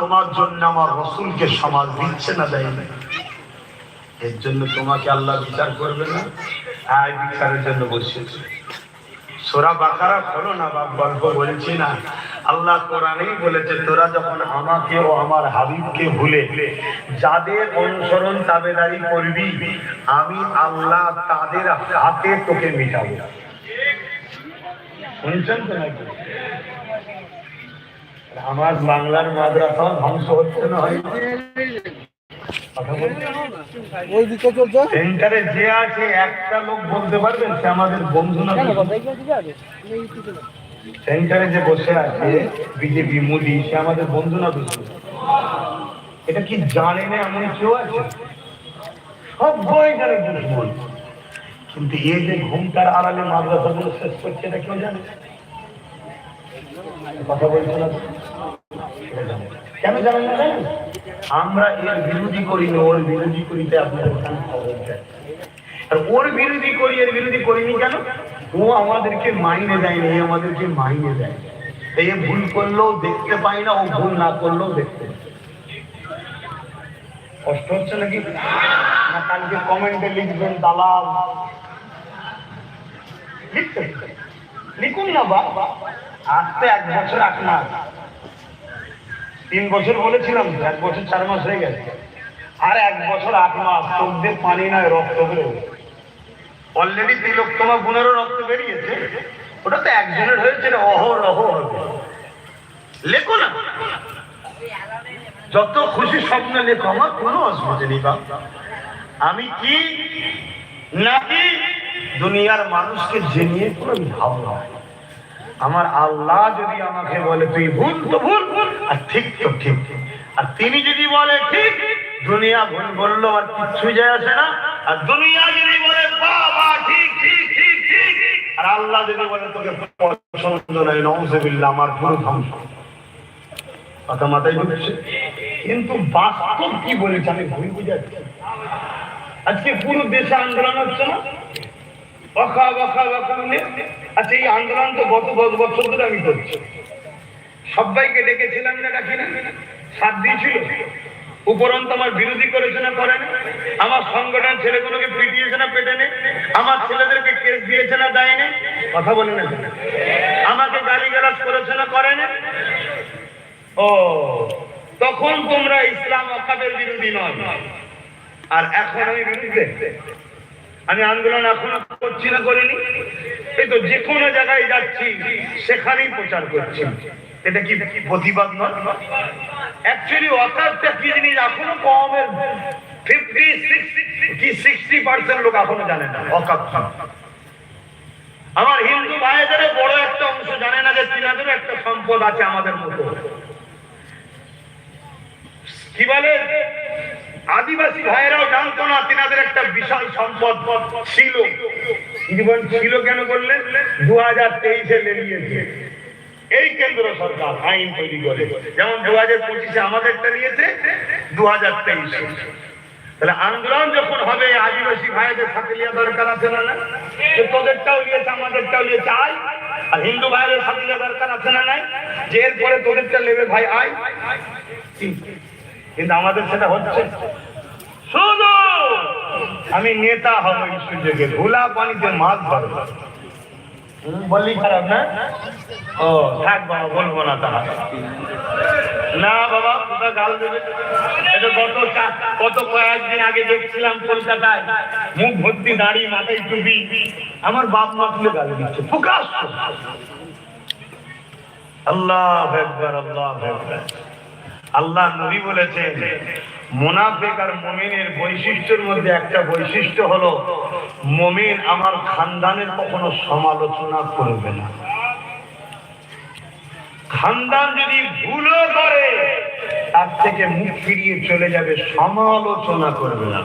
তোমার জন্য আমার রসুলকে সমাজ দিচ্ছে না দেয় না এর জন্য তোমাকে আল্লাহ বিচার করবে না আয় বিচারের জন্য বসেছে সোরা বাকারা খোলো না বা গল্প বলছি না। আল্লাহ কোরআনেই বলেছে, তোরা যখন আমাকে ও আমার হাবিবকে ভুলে যাদের অনুসরণ তাবেদারি করবি, আমি আল্লাহ তাদের হাতে তোকে মিটাবো। শুনছেন তো নাকি? আমার বাংলার মাদ্রাসা ধ্বংস হচ্ছে না হয় ওই দিকে চলছে সেন্টারে যে আছে একটা লোক বলতে পারবেন সে আমাদের বন্ধু না। সেন্টারে যে বসে আছে বিজেপি মোদি সে আমাদের বন্ধু না দুশমন? এটা কি জানে না এমন কেউ আছে? জানে দুশ্মন কিন্তু এই যে ঘুমটার আড়ালে মাদ্রাসাগুলো শেষ করছে এটা কেউ জানে? কথা বলছে না। কেন জানেন না? আমরা এর বিরোধী করি না, ওর বিরোধী করিতে আপনাদের আর ওর বিরোধী করি, এর বিরোধী করিনি কেন? ও আমাদেরকে মাইনে দেয় না আমাদেরকে মাইনে দেয়। এ ভুল করলেও দেখতে পাই না, ও ভুল না করলেও দেখতে কষ্ট হচ্ছে নাকি? না, কালকে কমেন্টে লিখবেন, দালাল। লিখতে লিখুন না বা আসতে এক বছর মাস তিন বছর বলেছিলাম, এক বছর চার মাস হয়ে গেছে। আর এক বছর আট মাস চোখ দিয়ে পানি নয় রক্ত বেরোবে অলরেডি তিলোত্তমা গুণেরও রক্ত বেরিয়েছে। ওটা তো একজনের হয়েছে, এটা অহরহ লেখো না। যত খুশি স্বপ্ন লেখো, আমার কোনো অসুবিধা নেই, বাপ। আমি কি নাকি দুনিয়ার মানুষকে জেনিয়ে কোনো ভাবনা। আমার আল্লাহ যদি আমাকে বলে, তুই ভুল, তো ভুল ভুল। আর ঠিক তো ঠিক। আর তিনি যদি বলে, ঠিক, দুনিয়া ভুল বলল, আর কিচ্ছু যায় আসে না। আর দুনিয়া যদি বলে, বাবা, ঠিক ঠিক ঠিক ঠিক। আর আল্লাহ যদি বলে, তোকে পছন্দ নয় নমসবিল্লা আমার পুরো ধ্বংস। কথা মাথায় ঢুকছে। কিন্তু বাস্তব কি বলেছে, আমি ভুল বুঝাচ্ছি। আজকে পুরো দেশে আন্দোলন হচ্ছে না? বকা বকা মানে আচ্ছা এই আন্দোলন তো গত দশ বছর ধরে আমি করছি। সবাইকে ডেকেছিলাম না, ডাকি না। সাথ দিয়েছিল উপরন্ত আমার বিরোধী করেছে না, করে আমার সংগঠন ছেলেগুলোকে পিটিয়েছে না, পেটে নে আমার ছেলেদেরকে কেস দিয়েছে না দেয়নি কথা বলে না আমাকে গালি গালাজ করেছে না, করে না। ও, তখন তোমরা ইসলাম অকাদের বিরোধী নয়। আর এখন আমি বিরুদ্ধে আমি আন্দোলন এখনও করছি না, করিনি। এই তো যে কোনো জায়গায় যাচ্ছি, সেখানেই প্রচার করছি। এটা কি প্রতিবাদ নয়? অ্যাকচুয়ালি অকারটা কি জিনিস এখনও কমের ফিফটি কি সিক্সটি পার্সেন্ট লোক এখনও জানে না, অকাত আমার হিন্দু ভাইদের বড় একটা অংশ জানে না যে তিনাদেরও একটা সম্পদ আছে আমাদের মতো। কি বলে? আদিবাসী ভাইয়েরাও জানতো না তিনাদের একটা বিশাল সম্পদ ছিল। ছিল কেন বললেন? দু হাজার তেইশে লেলিয়েছে। এই কেন্দ্র সরকার আইন তৈরি করে। যেমন দু হাজার পঁচিশে আমাদেরটা নিয়েছে দু হাজার তেইশে। তাহলে আন্দোলন যখন হবে, আদিবাসী ভাইদের সাথে লিয়া দরকার আছে না না তোদেরটাও নিয়েছে, আমাদেরটাও নিয়েছে, আয়। আর হিন্দু ভাইদের সাথে লিয়া দরকার আছে না নাই? যে এরপরে তোদেরটা নেবে ভাই, আয়। কিন্তু আমাদের সেটা হচ্ছে। শুধু আমি নেতা হব এই সুযোগে ভোলা পানিতে মাছ ধরবো। বললি খারাপ না? ও, থাক বাবা, বলব না তাহলে। না বাবা কোথা গাল দেবে? এটা গত গত কয়েকদিন আগে দেখছিলাম কলকাতায়, মুখ ভর্তি দাড়ি, মাথায় টুপি। আমার বাপ মা তুলে গাল দিচ্ছে। প্রকাশ আল্লাহ একবার আল্লাহ আল্লাহ নবী বলেছেন, মোনাফেক আর মমিনের বৈশিষ্ট্যের মধ্যে একটা বৈশিষ্ট্য হলো, মমিন আমার খানদানের কখনো সমালোচনা করবে না। খানদান যদি ভুলও করে, তার থেকে মুখ ফিরিয়ে চলে যাবে, সমালোচনা করবে না।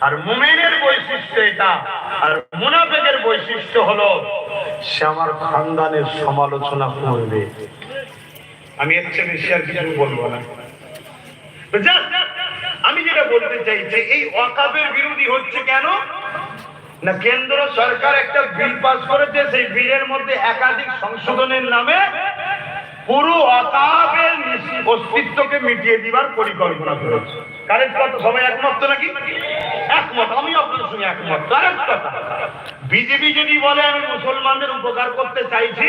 আর মোমেনের বৈশিষ্ট্য এটা, আর মুনাফেকের বৈশিষ্ট্য হলো, সে আমার খানদানের সমালোচনা করবে। আমি এর বেশি আর কিছু বলব না। আমি যেটা বলতে চাই যে এই ওয়াকাবের বিরোধী হচ্ছে কেন? না, কেন্দ্র সরকার একটা বিল পাস করেছে, সেই বিলের মধ্যে একাধিক সংশোধনের নামে পুরো অকাবের অস্তিত্বকে মিটিয়ে দিবার পরিকল্পনা করেছে। কারেক্ট কথা সবাই একমত নাকি? একমত আমি আপনার সঙ্গে একমত। কারেক্ট কথা। বিজেপি যদি বলে, আমি মুসলমানদের উপকার করতে চাইছি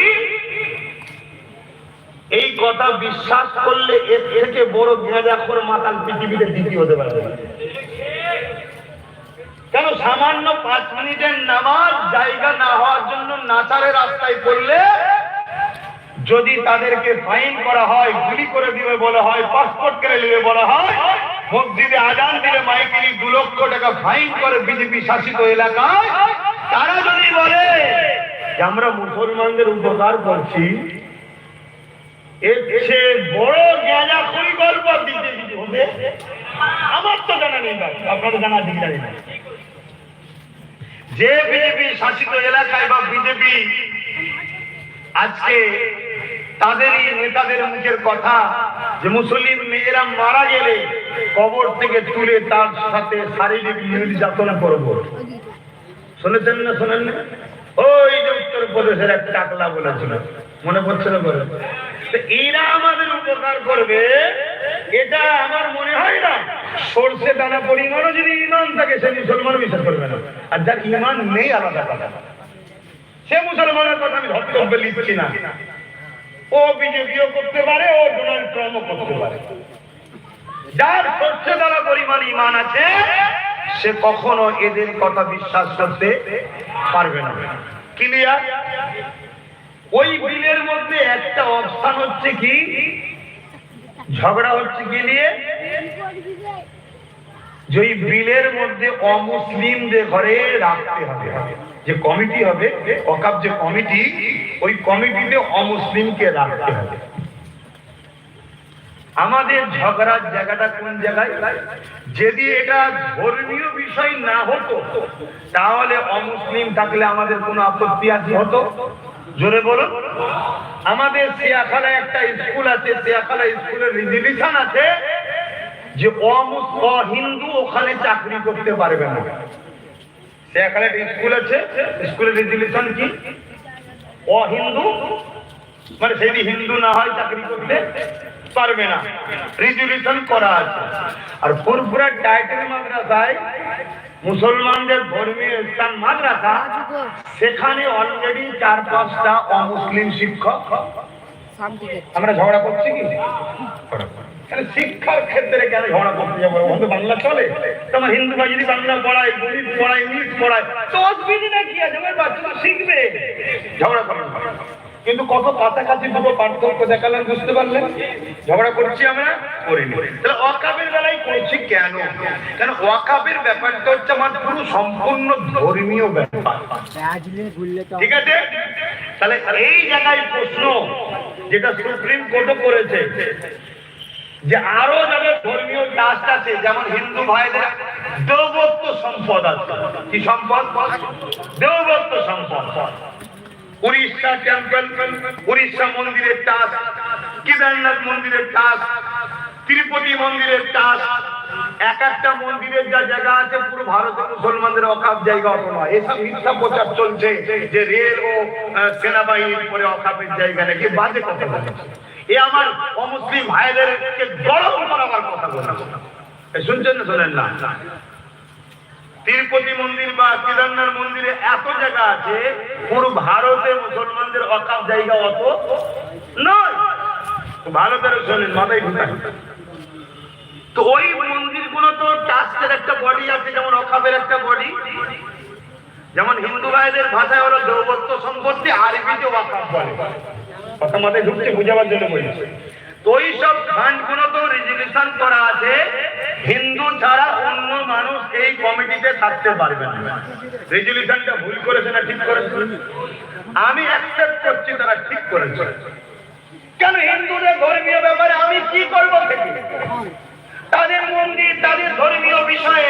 এই কথা বিশ্বাস করলে এর থেকে বড় গেঁজাখোর মাতাল পৃথিবীতে দ্বিতীয় হতে পারে না। কেন সামান্য পাঁচ মিনিটের নামাজ জায়গা না হওয়ার জন্য নাচারের রাস্তায় পড়লে যদি তাদেরকে ফাইন করা হয়, গুলি করে দিবে বলা হয়, পাসপোর্ট কেড়ে নেবে বলা হয়, মসজিদে আজান দিলে মাইকিনি দু লক্ষ টাকা ফাইন করে বিজেপি শাসিত এলাকায়, তারা যদি বলে আমরা মুসলমানদের উপকার করছি যে বিজেপি শাসিত এলাকায় বা বিজেপি আজকে তাদেরই নেতাদের মুখের কথা, যে মুসলিম মেয়েরা মারা গেলে কবর থেকে তুলে তার সাথে শারীরিক নির্যাতন করব। শুনেছেন না শোনেন না ওই যে উত্তর প্রদেশের এক টাকলা বলেছিল, মনে পড়ছে না তো এরা আমাদের উপকার করবে। এটা আমার মনে হয় না। সর্ষে, দানা পরিমাণও যদি ইমান থাকে, সে মুসলমান বিশ্বাস করবে না। আর যার ইমান নেই, আলাদা কথা। সে মুসলমানের কথা আমি ধর্তব্যে লিখছি না। ও বিজেপিও করতে পারে, ও ডোনাল্ড ট্রাম্পও করতে পারে। যার সর্ষে দ্বারা পরিমাণ ইমান আছে, সে কখনো এদের কথা বিশ্বাস করতে পারবে না। ক্লিয়ার ওই বিলের মধ্যে একটা অবস্থান হচ্ছে কি? ঝগড়া হচ্ছে কি নিয়ে? যে বিলের মধ্যে অমুসলিমদের ঘরে রাখতে হবে যে কমিটি হবে অকাপ যে কমিটি, ওই কমিটিতে অমুসলিমকে রাখতে হবে। আমাদের ঝগড়ার জায়গাটা কোন জায়গায়? যদি এটা ধর্মীয় বিষয় না হতো, তাহলে অমুসলিম থাকলে আমাদের কোনো আপত্তি আছে হতো? জোরে বলো। আমাদের সিয়াখালায় একটা স্কুল আছে সিয়াখালা স্কুলের রিজিলিউশন আছে যে অহিন্দু ওখানে চাকরি করতে পারবে না। সিয়াখালায় একটা স্কুল আছে, স্কুলের রিজিলিউশন কি? অহিন্দু মানে সেটি হিন্দু না হয় চাকরি করতে পারবে না। রিজুলেশন করা আছে। আর ফুরফুরা টাইটেল মাদ্রাসায় মুসলমানদের ধর্মীয় স্থান মাদ্রাসা সেখানে অলরেডি চার পাঁচটা অমুসলিম শিক্ষক। আমরা ঝগড়া করছি কি? তাহলে শিক্ষার ক্ষেত্রে কেন ঝগড়া করতে যাব? আমাদের বাংলা চলে। তোমার হিন্দু ভাই যদি বাংলা পড়ায় গণিত পড়ায় ইংলিশ পড়ায় তো অসুবিধা কি আছে? বাচ্চারা শিখবে। ঝগড়া করেন। কিন্তু কত কাছাকাছি দুটো পার্থক্য দেখালেন বুঝতে পারলেন? ঝগড়া করছি আমরা, করিনি। তাহলে ওয়াকাবের বেলায় করছি কেন? কেন ওয়াকাবের ব্যাপারটা হচ্ছে আমার পুরো সম্পূর্ণ ধর্মীয় ব্যাপার। ঠিক আছে? তাহলে এই জায়গায় প্রশ্ন যেটা সুপ্রিম কোর্টও করেছে, যে আরও যাদের ধর্মীয় ট্রাস্ট আছে, যেমন হিন্দু ভাইদের দেবত্ব সম্পদ আছে। কি সম্পদ? দেবত্ব সম্পদ। উড়িষ্যা টেম্পল উড়িষ্যা মন্দিরের টাস কেদারনাথ মন্দিরের টাস তিরুপতি মন্দিরের টাস এক একটা মন্দিরের যা জায়গা আছে, পুরো ভারতে মুসলমানদের অকাপ জায়গা নয় এসব মিথ্যা প্রচার চলছে যে রেল ও সেনাবাহিনীর পরে অকাপের জায়গা নাকি বাজে কথা বলে এ আমার অমুসলিম ভাইদেরকে গরম করাবার কথা বলে শুনছেন না শোনেন না? তিরুপতি মন্দির বা কেদারনাথ মন্দিরে এত জায়গা আছে, পুরো ভারতে মুসলমানদের অকাপ জায়গা অত নয়। ভারতের শোনেন মাথায় ঢুকান তো ওই মন্দিরগুলো তো ট্রাস্টের একটা বডি আছে, যেমন একটা বডি যেমন হিন্দু ভাইদের ভাষায় হলো দৌবত্ব সম্পত্তি আরবিতে ওয়াকাফ বলে। কথা মাথায় ঢুকছে, বুঝাবার জন্য তো ওই সব ফান্ডগুলো তো রেজুলেশন করা আছে। হিন্দু ছাড়া অন্য মানুষ এই কমিটিতে থাকতে পারবে না। রেজলিউশনটা ভুল করেছে না ঠিক করেছে? আমি অ্যাকসেপ্ট করছি, তারা ঠিক করেছে। কেন হিন্দুদের ধর্মীয় ব্যাপারে আমি কি করব তাদের মন্দির, তাদের ধর্মীয় বিষয়ে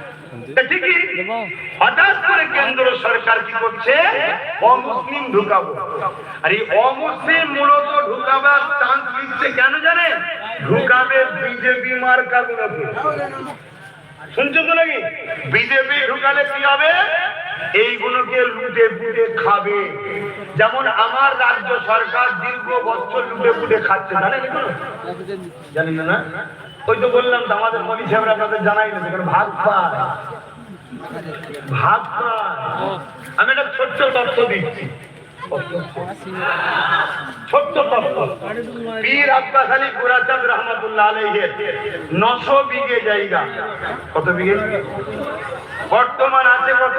ঠিকই। হঠাৎ করে কেন্দ্র সরকার কি করছে? অমুসলিম ঢুকাবো। আর এই অমুসলিম মূলত ঢুকাবার চান্স দিচ্ছে কেন জানেন? ঢুকাবে বিজেপি মার্কা গুলোকে শুনছো তো নাকি? বিজেপি ঢুকালে কি হবে? এইগুলোকে লুটে পুটে খাবে। যেমন আমার রাজ্য সরকার দীর্ঘ বছর লুটে পুটে খাচ্ছে। জানেন জানেন না? ওই তো বললাম তো আমাদের মোদী সাহেবরা আপনাদের জানাই না ভাগ পায় ভাগ পায় আমি একটা ছোট্ট তথ্য দিচ্ছি। নশো বিঘে জায়গা। কত বিঘে? বর্তমান আছে কত?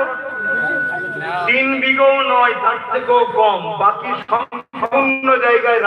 তিন বিঘেও নয়, তার থেকেও কম। বাকি সম্পূর্ণ জায়গায়